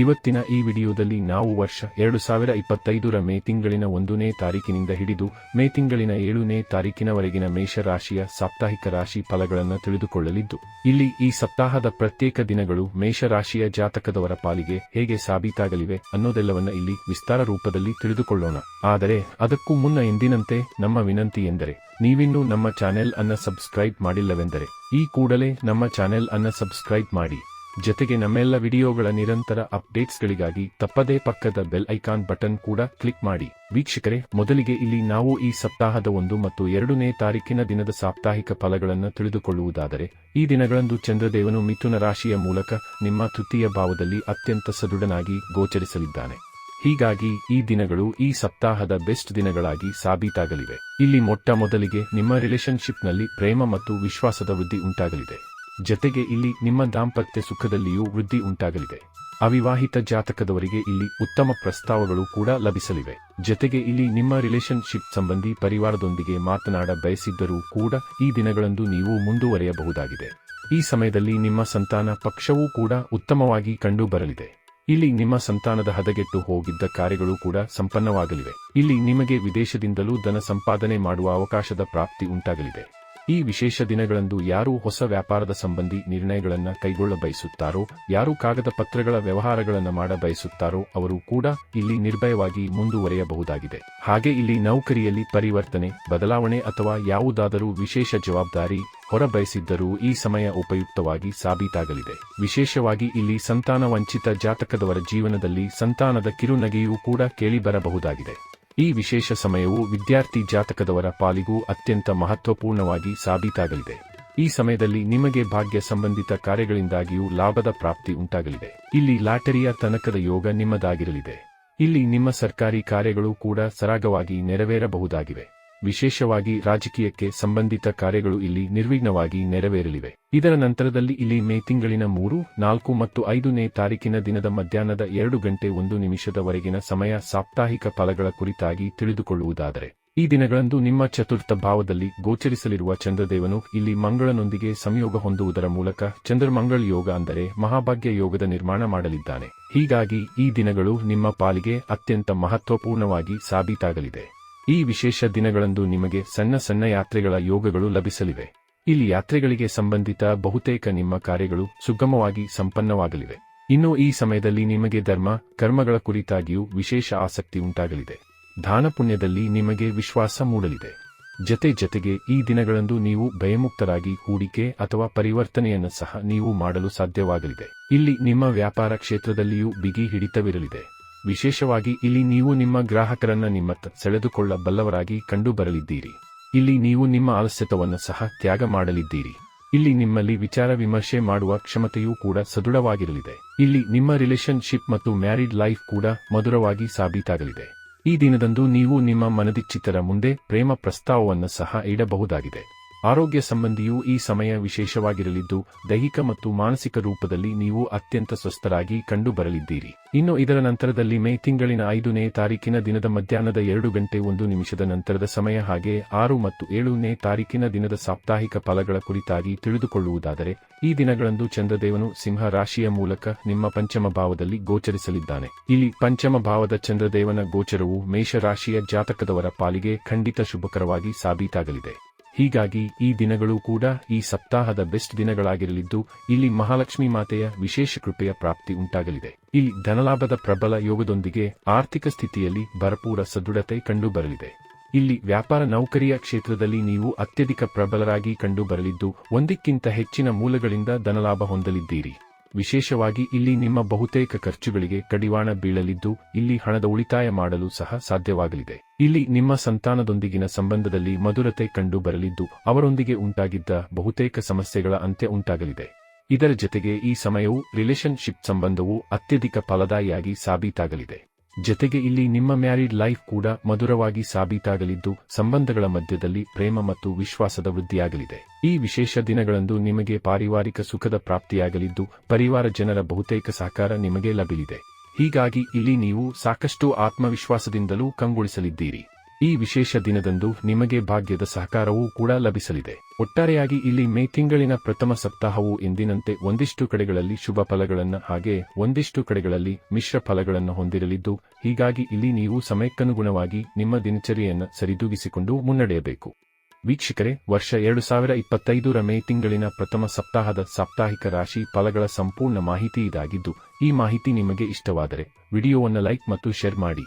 ಇವತ್ತಿನ ಈ ವಿಡಿಯೋದಲ್ಲಿ ನಾವು ವರ್ಷ ಎರಡು ಸಾವಿರ ಇಪ್ಪತ್ತೈದರ ಮೇ ತಿಂಗಳಿನ ಒಂದನೇ ತಾರೀಕಿನಿಂದ ಹಿಡಿದು ಮೇ ತಿಂಗಳಿನ ಏಳನೇ ತಾರೀಕಿನವರೆಗಿನ ಮೇಷರಾಶಿಯ ಸಾಪ್ತಾಹಿಕ ರಾಶಿ ಫಲಗಳನ್ನು ತಿಳಿದುಕೊಳ್ಳಲಿದ್ದು, ಇಲ್ಲಿ ಈ ಸಪ್ತಾಹದ ಪ್ರತ್ಯೇಕ ದಿನಗಳು ಮೇಷರಾಶಿಯ ಜಾತಕದವರ ಪಾಲಿಗೆ ಹೇಗೆ ಸಾಬೀತಾಗಲಿವೆ ಅನ್ನೋದೆಲ್ಲವನ್ನ ಇಲ್ಲಿ ವಿಸ್ತಾರ ರೂಪದಲ್ಲಿ ತಿಳಿದುಕೊಳ್ಳೋಣ. ಆದರೆ ಅದಕ್ಕೂ ಮುನ್ನ ಎಂದಿನಂತೆ ನಮ್ಮ ವಿನಂತಿ ಎಂದರೆ, ನೀವಿನ್ನೂ ನಮ್ಮ ಚಾನೆಲ್ ಅನ್ನ ಸಬ್ಸ್ಕ್ರೈಬ್ ಮಾಡಿಲ್ಲವೆಂದರೆ, ಈ ಕೂಡಲೇ ನಮ್ಮ ಚಾನೆಲ್ ಅನ್ನ ಸಬ್ಸ್ಕ್ರೈಬ್ ಮಾಡಿ. ಜೊತೆಗೆ ನಮ್ಮೆಲ್ಲ ವಿಡಿಯೋಗಳ ನಿರಂತರ ಅಪ್ಡೇಟ್ಸ್ಗಳಿಗಾಗಿ ತಪ್ಪದೇ ಪಕ್ಕದ ಬೆಲ್ ಐಕಾನ್ ಬಟನ್ ಕೂಡ ಕ್ಲಿಕ್ ಮಾಡಿ. ವೀಕ್ಷಕರೇ, ಮೊದಲಿಗೆ ಇಲ್ಲಿ ನಾವು ಈ ಸಪ್ತಾಹದ ಒಂದು ಮತ್ತು ಎರಡನೇ ತಾರೀಕಿನ ದಿನದ ಸಾಪ್ತಾಹಿಕ ಫಲಗಳನ್ನು ತಿಳಿದುಕೊಳ್ಳುವುದಾದರೆ, ಈ ದಿನಗಳಂದು ಚಂದ್ರದೇವನು ಮಿಥುನ ರಾಶಿಯ ಮೂಲಕ ನಿಮ್ಮ ತೃತೀಯ ಭಾವದಲ್ಲಿ ಅತ್ಯಂತ ಸದೃಢನಾಗಿ ಗೋಚರಿಸಲಿದ್ದಾನೆ. ಹೀಗಾಗಿ ಈ ದಿನಗಳು ಈ ಸಪ್ತಾಹದ ಬೆಸ್ಟ್ ದಿನಗಳಾಗಿ ಸಾಬೀತಾಗಲಿವೆ. ಇಲ್ಲಿ ಮೊಟ್ಟ ಮೊದಲಿಗೆ ನಿಮ್ಮ ರಿಲೇಶನ್ಶಿಪ್ನಲ್ಲಿ ಪ್ರೇಮ ಮತ್ತು ವಿಶ್ವಾಸದ ವೃದ್ಧಿ ಉಂಟಾಗಲಿದೆ. ಜತೆಗೆ ಇಲ್ಲಿ ನಿಮ್ಮ ದಾಂಪತ್ಯ ಸುಖದಲ್ಲಿಯೂ ವೃದ್ಧಿ ಉಂಟಾಗಲಿದೆ. ಅವಿವಾಹಿತ ಜಾತಕದವರಿಗೆ ಇಲ್ಲಿ ಉತ್ತಮ ಪ್ರಸ್ತಾವಗಳು ಕೂಡ ಲಭಿಸಲಿವೆ. ಜತೆಗೆ ಇಲ್ಲಿ ನಿಮ್ಮ ರಿಲೇಶನ್ಶಿಪ್ ಸಂಬಂಧಿ ಪರಿವಾರದೊಂದಿಗೆ ಮಾತನಾಡ ಬಯಸಿದ್ದರೂ ಕೂಡ ಈ ದಿನಗಳಂದು ನೀವು ಮುಂದುವರೆಯಬಹುದಾಗಿದೆ. ಈ ಸಮಯದಲ್ಲಿ ನಿಮ್ಮ ಸಂತಾನ ಪಕ್ಷವೂ ಕೂಡ ಉತ್ತಮವಾಗಿ ಕಂಡು ಬರಲಿದೆ ಇಲ್ಲಿ ನಿಮ್ಮ ಸಂತಾನದ ಹದಗೆಟ್ಟು ಹೋಗಿದ್ದ ಕಾರ್ಯಗಳು ಕೂಡ ಸಂಪನ್ನವಾಗಲಿವೆ. ಇಲ್ಲಿ ನಿಮಗೆ ವಿದೇಶದಿಂದಲೂ ಧನ ಸಂಪಾದನೆ ಮಾಡುವ ಅವಕಾಶದ ಪ್ರಾಪ್ತಿ ಉಂಟಾಗಲಿದೆ. ಈ ವಿಶೇಷ ದಿನಗಳಂದು ಯಾರು ಹೊಸ ವ್ಯಾಪಾರದ ಸಂಬಂಧಿ ನಿರ್ಣಯಗಳನ್ನು ಕೈಗೊಳ್ಳ ಬಯಸುತ್ತಾರೋ, ಯಾರು ಕಾಗದ ಪತ್ರಗಳ ವ್ಯವಹಾರಗಳನ್ನು ಮಾಡ ಬಯಸುತ್ತಾರೋ ಅವರು ಕೂಡ ಇಲ್ಲಿ ನಿರ್ಭಯವಾಗಿ ಮುಂದುವರೆಯಬಹುದಾಗಿದೆ. ಹಾಗೆ ಇಲ್ಲಿ ನೌಕರಿಯಲ್ಲಿ ಪರಿವರ್ತನೆ, ಬದಲಾವಣೆ ಅಥವಾ ಯಾವುದಾದರೂ ವಿಶೇಷ ಜವಾಬ್ದಾರಿ ಹೊರ ಬಯಸಿದ್ದರೂ ಈ ಸಮಯ ಉಪಯುಕ್ತವಾಗಿ ಸಾಬೀತಾಗಲಿದೆ. ವಿಶೇಷವಾಗಿ ಇಲ್ಲಿ ಸಂತಾನ ವಂಚಿತ ಜಾತಕದವರ ಜೀವನದಲ್ಲಿ ಸಂತಾನದ ಕಿರುನಗೆಯೂ ಕೂಡ ಕೇಳಿಬರಬಹುದಾಗಿದೆ. ಈ ವಿಶೇಷ ಸಮಯವು ವಿದ್ಯಾರ್ಥಿ ಜಾತಕದವರ ಪಾಲಿಗೂ ಅತ್ಯಂತ ಮಹತ್ವಪೂರ್ಣವಾಗಿ ಸಾಬೀತಾಗಲಿದೆ. ಈ ಸಮಯದಲ್ಲಿ ನಿಮಗೆ ಭಾಗ್ಯ ಸಂಬಂಧಿತ ಕಾರ್ಯಗಳಿಂದಾಗಿಯೂ ಲಾಭದ ಪ್ರಾಪ್ತಿ ಉಂಟಾಗಲಿದೆ. ಇಲ್ಲಿ ಲಾಟರಿಯ ತನಕದ ಯೋಗ ನಿಮ್ಮದಾಗಿರಲಿದೆ. ಇಲ್ಲಿ ನಿಮ್ಮ ಸರ್ಕಾರಿ ಕಾರ್ಯಗಳು ಕೂಡ ಸರಾಗವಾಗಿ ನೆರವೇರಬಹುದಾಗಿವೆ. ವಿಶೇಷವಾಗಿ ರಾಜಕೀಯಕ್ಕೆ ಸಂಬಂಧಿತ ಕಾರ್ಯಗಳು ಇಲ್ಲಿ ನಿರ್ವಿಘ್ನವಾಗಿ ನೆರವೇರಲಿವೆ. ಇದರ ನಂತರದಲ್ಲಿ ಇಲ್ಲಿ ಮೇ ತಿಂಗಳಿನ ಮೂರು, ನಾಲ್ಕು ಮತ್ತು ಐದನೇ ತಾರೀಕಿನ ದಿನದ ಮಧ್ಯಾಹ್ನದ ಎರಡು ಗಂಟೆ ಒಂದು ನಿಮಿಷದವರೆಗಿನ ಸಮಯ ಸಾಪ್ತಾಹಿಕ ಫಲಗಳ ಕುರಿತಾಗಿ ತಿಳಿದುಕೊಳ್ಳುವುದಾದರೆ. ಈ ದಿನಗಳಂದು ನಿಮ್ಮ ಚತುರ್ಥ ಭಾವದಲ್ಲಿ ಗೋಚರಿಸಲಿರುವ ಚಂದ್ರದೇವನು ಇಲ್ಲಿ ಮಂಗಳನೊಂದಿಗೆ ಸಂಯೋಗ ಹೊಂದುವುದರ ಮೂಲಕ ಚಂದ್ರಮಂಗಳ ಯೋಗ ಅಂದರೆ ಮಹಾಭಾಗ್ಯ ಯೋಗದ ನಿರ್ಮಾಣ ಮಾಡಲಿದ್ದಾನೆ. ಹೀಗಾಗಿ ಈ ದಿನಗಳು ನಿಮ್ಮ ಪಾಲಿಗೆ ಅತ್ಯಂತ ಮಹತ್ವಪೂರ್ಣವಾಗಿ ಸಾಬೀತಾಗಲಿದೆ. ಈ ವಿಶೇಷ ದಿನಗಳಂದು ನಿಮಗೆ ಸಣ್ಣ ಸಣ್ಣ ಯಾತ್ರೆಗಳ ಯೋಗಗಳು ಲಭಿಸಲಿವೆ. ಇಲ್ಲಿ ಯಾತ್ರೆಗಳಿಗೆ ಸಂಬಂಧಿತ ಬಹುತೇಕ ನಿಮ್ಮ ಕಾರ್ಯಗಳು ಸುಗಮವಾಗಿ ಸಂಪನ್ನವಾಗಲಿವೆ. ಇನ್ನು ಈ ಸಮಯದಲ್ಲಿ ನಿಮಗೆ ಧರ್ಮ, ಕರ್ಮಗಳ ಕುರಿತಾಗಿಯೂ ವಿಶೇಷ ಆಸಕ್ತಿ ಉಂಟಾಗಲಿದೆ. ದಾನಪುಣ್ಯದಲ್ಲಿ ನಿಮಗೆ ವಿಶ್ವಾಸ ಮೂಡಲಿದೆ. ಜತೆ ಜತೆಗೆ ಈ ದಿನಗಳಂದು ನೀವು ಭಯಮುಕ್ತರಾಗಿ ಹೂಡಿಕೆ ಅಥವಾ ಪರಿವರ್ತನೆಯನ್ನು ಸಹ ನೀವು ಮಾಡಲು ಸಾಧ್ಯವಾಗಲಿದೆ. ಇಲ್ಲಿ ನಿಮ್ಮ ವ್ಯಾಪಾರ ಕ್ಷೇತ್ರದಲ್ಲಿಯೂ ಬಿಗಿ ಹಿಡಿತವಿರಲಿದೆ. ವಿಶೇಷವಾಗಿ ಇಲ್ಲಿ ನೀವು ನಿಮ್ಮ ಗ್ರಾಹಕರನ್ನ ನಿಮ್ಮತ್ತ ಸೆಳೆದುಕೊಳ್ಳಬಲ್ಲವರಾಗಿ ಕಂಡುಬರಲಿದ್ದೀರಿ. ಇಲ್ಲಿ ನೀವು ನಿಮ್ಮ ಆಲಸ್ಯತವನ್ನು ಸಹ ತ್ಯಾಗ ಮಾಡಲಿದ್ದೀರಿ. ಇಲ್ಲಿ ನಿಮ್ಮಲ್ಲಿ ವಿಚಾರ ವಿಮರ್ಶೆ ಮಾಡುವ ಕ್ಷಮತೆಯೂ ಕೂಡ ಸದೃಢವಾಗಿರಲಿದೆ. ಇಲ್ಲಿ ನಿಮ್ಮ ರಿಲೇಶನ್ಶಿಪ್ ಮತ್ತು ಮ್ಯಾರಿಡ್ ಲೈಫ್ ಕೂಡ ಮಧುರವಾಗಿ ಸಾಬೀತಾಗಲಿದೆ. ಈ ದಿನದಂದು ನೀವು ನಿಮ್ಮ ಮನದಿಚ್ಚಿತರ ಮುಂದೆ ಪ್ರೇಮ ಪ್ರಸ್ತಾವವನ್ನು ಸಹ ಇಡಬಹುದಾಗಿದೆ. ಆರೋಗ್ಯ ಸಂಬಂಧಿಯೂ ಈ ಸಮಯ ವಿಶೇಷವಾಗಿರಲಿದ್ದು, ದೈಹಿಕ ಮತ್ತು ಮಾನಸಿಕ ರೂಪದಲ್ಲಿ ನೀವು ಅತ್ಯಂತ ಸ್ವಸ್ಥರಾಗಿ ಕಂಡುಬರಲಿದ್ದೀರಿ. ಇನ್ನು ಇದರ ನಂತರದಲ್ಲಿ ಮೇ ತಿಂಗಳಿನ ಐದನೇ ತಾರೀಕಿನ ದಿನದ ಮಧ್ಯಾಹ್ನದ ಎರಡು ಗಂಟೆ ಒಂದು ನಿಮಿಷದ ನಂತರದ ಸಮಯ ಹಾಗೆ ಆರು ಮತ್ತು ಏಳನೇ ತಾರೀಕಿನ ದಿನದ ಸಾಪ್ತಾಹಿಕ ಫಲಗಳ ಕುರಿತಾಗಿ ತಿಳಿದುಕೊಳ್ಳುವುದಾದರೆ, ಈ ದಿನಗಳಂದು ಚಂದ್ರದೇವನು ಸಿಂಹ ರಾಶಿಯ ಮೂಲಕ ನಿಮ್ಮ ಪಂಚಮ ಭಾವದಲ್ಲಿ ಗೋಚರಿಸಲಿದ್ದಾನೆ. ಇಲ್ಲಿ ಪಂಚಮ ಭಾವದ ಚಂದ್ರದೇವನ ಗೋಚರವು ಮೇಷರಾಶಿಯ ಜಾತಕದವರ ಪಾಲಿಗೆ ಖಂಡಿತ ಶುಭಕರವಾಗಿ ಸಾಬೀತಾಗಲಿದೆ. ಹೀಗಾಗಿ ಈ ದಿನಗಳು ಕೂಡ ಈ ಸಪ್ತಾಹದ ಬೆಸ್ಟ್ ದಿನಗಳಾಗಿರಲಿದ್ದು, ಇಲ್ಲಿ ಮಹಾಲಕ್ಷ್ಮಿ ಮಾತೆಯ ವಿಶೇಷ ಕೃಪೆಯ ಪ್ರಾಪ್ತಿ ಉಂಟಾಗಲಿದೆ. ಇಲ್ಲಿ ಧನಲಾಭದ ಪ್ರಬಲ ಯೋಗದೊಂದಿಗೆ ಆರ್ಥಿಕ ಸ್ಥಿತಿಯಲ್ಲಿ ಭರಪೂರ ಸದೃಢತೆ ಕಂಡುಬರಲಿದೆ. ಇಲ್ಲಿ ವ್ಯಾಪಾರ ನೌಕರಿಯ ಕ್ಷೇತ್ರದಲ್ಲಿ ನೀವು ಅತ್ಯಧಿಕ ಪ್ರಬಲರಾಗಿ ಕಂಡುಬರಲಿದ್ದು, ಒಂದಕ್ಕಿಂತ ಹೆಚ್ಚಿನ ಮೂಲಗಳಿಂದ ಧನಲಾಭ ಹೊಂದಲಿದ್ದೀರಿ. ವಿಶೇಷವಾಗಿ ಇಲ್ಲಿ ನಿಮ್ಮ ಬಹುತೇಕ ಖರ್ಚುಗಳಿಗೆ ಕಡಿವಾಣ ಬೀಳಲಿದ್ದು, ಇಲ್ಲಿ ಹಣದ ಉಳಿತಾಯ ಮಾಡಲು ಸಹ ಸಾಧ್ಯವಾಗಲಿದೆ. ಇಲ್ಲಿ ನಿಮ್ಮ ಸಂತಾನದೊಂದಿಗಿನ ಸಂಬಂಧದಲ್ಲಿ ಮಧುರತೆ ಕಂಡು ಬರಲಿದ್ದು, ಅವರೊಂದಿಗೆ ಉಂಟಾಗಿದ್ದ ಬಹುತೇಕ ಸಮಸ್ಯೆಗಳ ಅಂತ್ಯ ಉಂಟಾಗಲಿದೆ. ಇದರ ಜತೆಗೆ ಈ ಸಮಯವು ರಿಲೇಶನ್ಶಿಪ್ ಸಂಬಂಧವು ಅತ್ಯಧಿಕ ಫಲದಾಯಿಯಾಗಿ ಸಾಬೀತಾಗಲಿದೆ. ಜತೆಗೆ ಇಲ್ಲಿ ನಿಮ್ಮ ಮ್ಯಾರಿಡ್ ಲೈಫ್ ಕೂಡ ಮಧುರವಾಗಿ ಸಾಬೀತಾಗಲಿದ್ದು, ಸಂಬಂಧಗಳ ಮಧ್ಯದಲ್ಲಿ ಪ್ರೇಮ ಮತ್ತು ವಿಶ್ವಾಸದ ವೃದ್ಧಿಯಾಗಲಿದೆ. ಈ ವಿಶೇಷ ದಿನಗಳಂದು ನಿಮಗೆ ಪಾರಿವಾರಿಕ ಸುಖದ ಪ್ರಾಪ್ತಿಯಾಗಲಿದ್ದು, ಪರಿವಾರ ಜನರ ಬಹುತೇಕ ಸಹಕಾರ ನಿಮಗೆ ಲಭಿಲಿದೆ. ಹೀಗಾಗಿ ಇಲ್ಲಿ ನೀವು ಸಾಕಷ್ಟು ಆತ್ಮವಿಶ್ವಾಸದಿಂದಲೂ ಕಂಗೊಳಿಸಲಿದ್ದೀರಿ. ಈ ವಿಶೇಷ ದಿನದಂದು ನಿಮಗೆ ಭಾಗ್ಯದ ಸಹಕಾರವೂ ಕೂಡ ಲಭಿಸಲಿದೆ. ಒಟ್ಟಾರೆಯಾಗಿ ಇಲ್ಲಿ ಮೇ ತಿಂಗಳಿನ ಪ್ರಥಮ ಸಪ್ತಾಹವು ಎಂದಿನಂತೆ ಒಂದಿಷ್ಟು ಕಡೆಗಳಲ್ಲಿ ಶುಭ ಫಲಗಳನ್ನು ಹಾಗೆ ಒಂದಿಷ್ಟು ಕಡೆಗಳಲ್ಲಿ ಮಿಶ್ರ ಫಲಗಳನ್ನು ಹೊಂದಿರಲಿದ್ದು, ಹೀಗಾಗಿ ಇಲ್ಲಿ ನೀವು ಸಮಯಕ್ಕನುಗುಣವಾಗಿ ನಿಮ್ಮ ದಿನಚರಿಯನ್ನು ಸರಿದೂಗಿಸಿಕೊಂಡು ಮುನ್ನಡೆಯಬೇಕು. ವೀಕ್ಷಕರೇ, ವರ್ಷ ಎರಡು ಸಾವಿರ ಇಪ್ಪತ್ತೈದರ ಮೇ ತಿಂಗಳಿನ ಪ್ರಥಮ ಸಪ್ತಾಹದ ಸಾಪ್ತಾಹಿಕ ರಾಶಿ ಫಲಗಳ ಸಂಪೂರ್ಣ ಮಾಹಿತಿ ಇದಾಗಿದ್ದು, ಈ ಮಾಹಿತಿ ನಿಮಗೆ ಇಷ್ಟವಾದರೆ ವಿಡಿಯೋವನ್ನು ಲೈಕ್ ಮತ್ತು ಶೇರ್ ಮಾಡಿ.